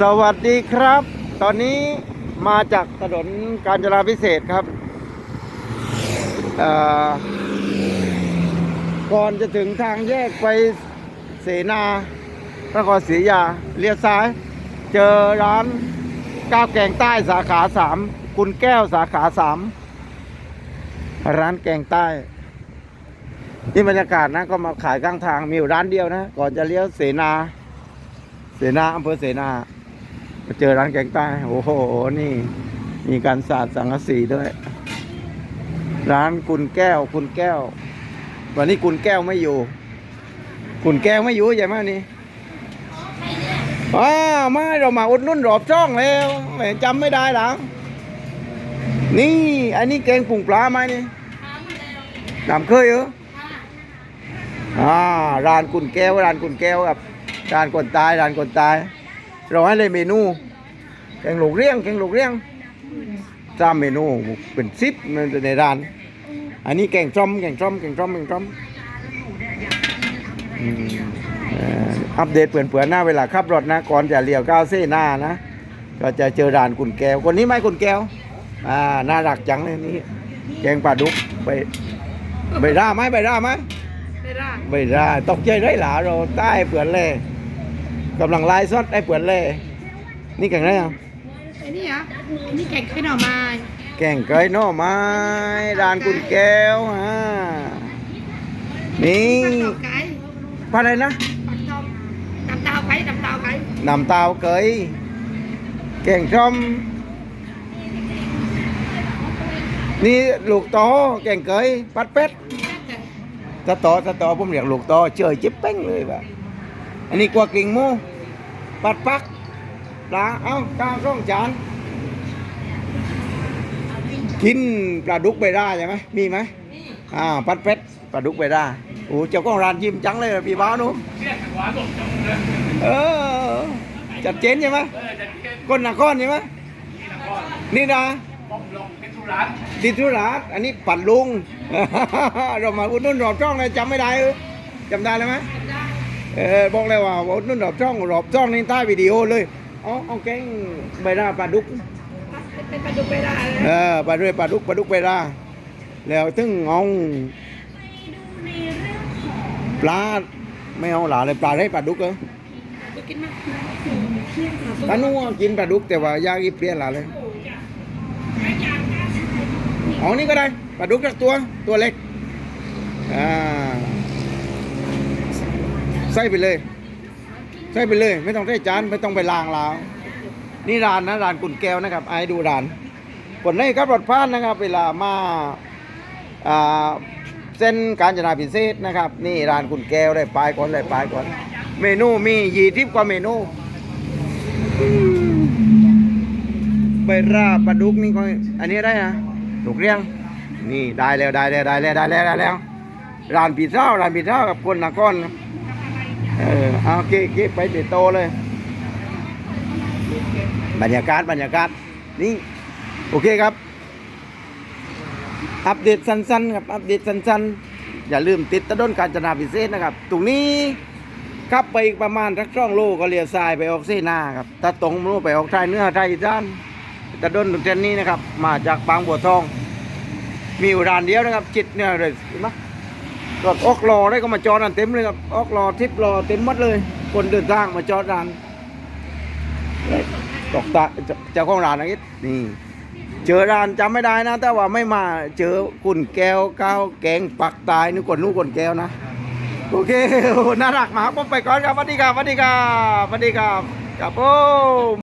สวัสดีครับ ตอนนี้มาจากถนนกาญจนาพิเศษครับ ก่อนจะถึงทางแยกไปเสนานครศรีอยุธยาเลี้ยวซ้าย เจอร้านก้าวแกงใต้สาขาสามคุณแก้วสาขาสามร้านแกงใต้นี่บรรยากาศนะก็มาขายข้างทางมีอยู่ร้านเดียวนะ ก่อนจะเลี้ยวเสนา เสนาอำเภอเสนา มาเจอร้านแกงใต้ โอ้โห นี่ มีการสาดสังกะสีด้วย ร้านคุณแก้ว คุณแก้ว วันนี้คุณแก้วไม่อยู่ คุณแก้วไม่อยู่ใช่ไหมนี่อ้าวไม่เรามาอุดหนุ่นรอบช่องแล้วแหมจำไม่ได้หรอนี่ อันนี้แกงปุ่งปลาไหมนี่นำเคยเหรออ่าร้านกุนแก้วร้านกุนแก้วครับร้านคนตายร้านคนตาย เราให้เลยเมนู แกงหลูกเรียงแกงหลูกเรียงสามเมนูเป็นซิปในร้าน อันนี้แกงส้มแกงส้มแกงส้มแกงส้มอืมเอ่ออัปเดตเปื่อนๆหน้าเวลาขับรถนะก่อนจะเลี้ยวก้าวเส้นหน้านะ ก็จะเจอร้านกุนแก้ว คนนี้ไหมกุนแก้ว อ่า น่ารักจังเลยนี่ แกงปลาดุกไปไปร่าไหมไปร่าไหมไม่ได้ไม่ได้ตกใจได้หลาเราใต้เปลือนเล่ กำลังไล่ซดได้เปลือนเล่นี่แกงอะไรอะไอ้นี่เหรอนี่แกงไข่หน่อไม้แกงเกยหน่อไม้ร้านกุนแก้วฮะนี่ผัดดอกไก่ปลาอะไรนะผัดดอกน้ำเตาไก่น้ำเตาไก่น้ำเตาเกยแกงส้มนี่ลูกโตอแกงเกยปัดเป็ดสตอสตอผมเรียกลูกโตอเจยจิ๊บเป้งเลยแบบ อันนี้กลัวกลิ่งมูปัดปักปลาเอ้าก้าวร่องจานกินปลาดุกใบร่าใช่ไหมมีไหมอ่าปัดเป็ดปลาดุกใบร่าโอ้เจ้าของร้านยิ้มจังเลยพี่บ้าวหนู้เออจัดเจนใช่ไหมก้นหนักก้อนใช่ไหมนี่นะติดธุระอันนี้ปัดลุง เรามาอุดหนุ่นรอบช่องเลยจำไม่ได้เออจำได้เลยไหม เออบอกเลยว่าอุดหนุ่นรอบช่องรอบช่องในใต้วิดีโอเลยเอาเอาแกงใบร่าปลาดุกเป็นปลาดุกไม่ได้เลยเออปลาด้วยปลาดุกปลาดุกไปลาแล้วถึงเอาปลาไม่เอาหลาเลยปลาได้ปลาดุกเหรอดูกินมั้ยปลาหนัวกินปลาดุกแต่ว่าอยากอีเปลี่ยนหลาเลยเอานี่ก็ได้ปลาดุกสักตัวตัวเล็กอ่าใส่ไปเลย ใส่ไปเลย ไม่ต้องใส่จานไม่ต้องไปล้างแล้วนี่ร้านนะร้านกุนแก้วนะครับไอ้ดูร้านคนนี้ครับรถพานนะครับ เวลามาอ่าเส้นการจนาพิเศษนะครับ นี่ร้านคุณแก้วได้ไปก่อนได้ไปก่อน เมนูมียี่ทิบกว่าเมนูใบราปลาดุกนี่ก็อันนี้ได้นะถูกเรียง นี่ได้แล้วได้แล้วได้แล้วได้แล้วได้แล้วร้านพิซซ่าร้านพิซซ่ากับคนนครน เออเอาโอเคโอเคไปติดโตเลย บรรยากาศบรรยากาศนี่โอเคครับ อัปเดตสั้นๆครับอัปเดตสั้นๆ อย่าลืมติดตะด้นการจนาพิเศษนะครับ ตรงนี้ขับไปประมาณสักช่องโลก็เลี้ยวซ้ายไปออกเส้นหน้าครับถ้าตรงโลไปออกไทยเนื้อไทยอีสานตะด้นตรงเส้นนี้นะครับ มาจากบางบัวทอง มีอยู่ร้านเดียวนะครับ จิตเนี่ยเลยเห็นไหม รถออกรอได้ก็มาจอดนั่นเต็มเลยครับออกรอทิปรอเต็มหมดเลย คนเดินทางมาจอดร้านตกตาเจ้าของร้านนะอิดนี่เจอร้านจำไม่ได้นะ แต่ว่าไม่มาเจอกุนแก้วก้าวแกงปักตายนึกคนนู้นคนแก้วนะโอเคน่ารักมากผมไปก่อนครับสวัสดีครับสวัสดีครับสวัสดีครับครับผม